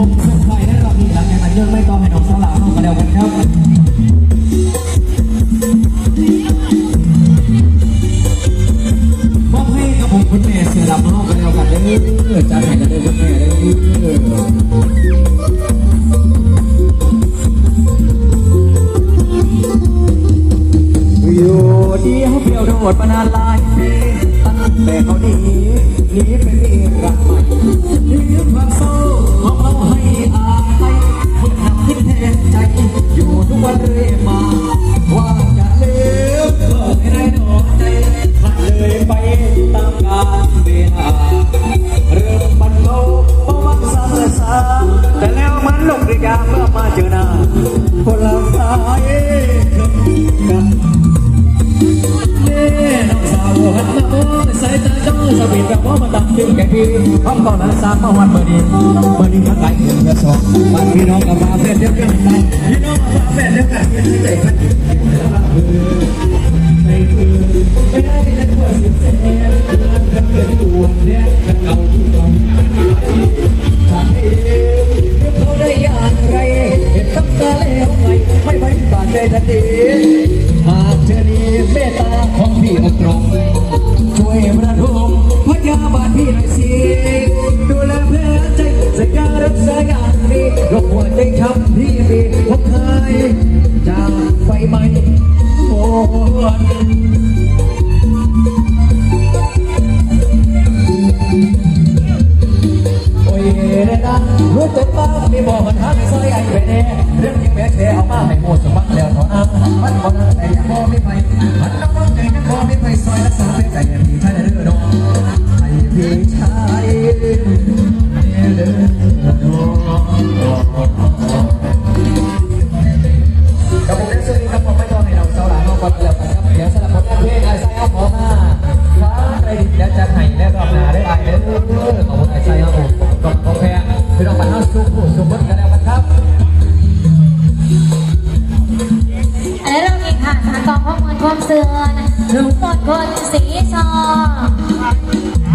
ผมเพื่อไปเรามีหลังจากนั้นยังไม่ต้องให้น้องสาวหลาเข้ามากันครับมอบให้กับผมคุณแม่เสือดำเข้ามาแล้วกันเลยจ้าให้กันเลยคุณแม่เลยอยู่เดียวเดียวโดดมานานหลายปีตั้แต่เขานีหนีไปมีรักใหม่หนีความเศร้ ห้องก่อนนะสามมาวันเบอร์ดีเบอร์ดีทั้งหลายเงินกระสอบ่ดีน้องกัมาเพื่อนเดียวกันพี่น้องมาเพื่อนเดียวกันเป็นใจกันไปคือไม่ได้ที่จะวรสิบเซนเดือนเดืนตัวเนี่ย ไม่ไว้บาดใจทันทีหากเธอนี้เมตตาของพี่อตรงช่วยประทมพระยาบาลพี่หน่อยสิดูแลเพื่อใจสักการรักษาอย่างนี้รบกวนได้ครับพี่ เอามาไปโกสมัคแล้วเอานั้นมันบ่นั่งใจยังบ่ไม่ไปมันน้องว่างใจยังบ่ไม่ไปซอยรักษาเป็นใจพี่ชายเด้อน้องให้พี่ชายเดือ ความเสื่อมถึงหมดคนสีทอง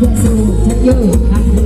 มาเพื่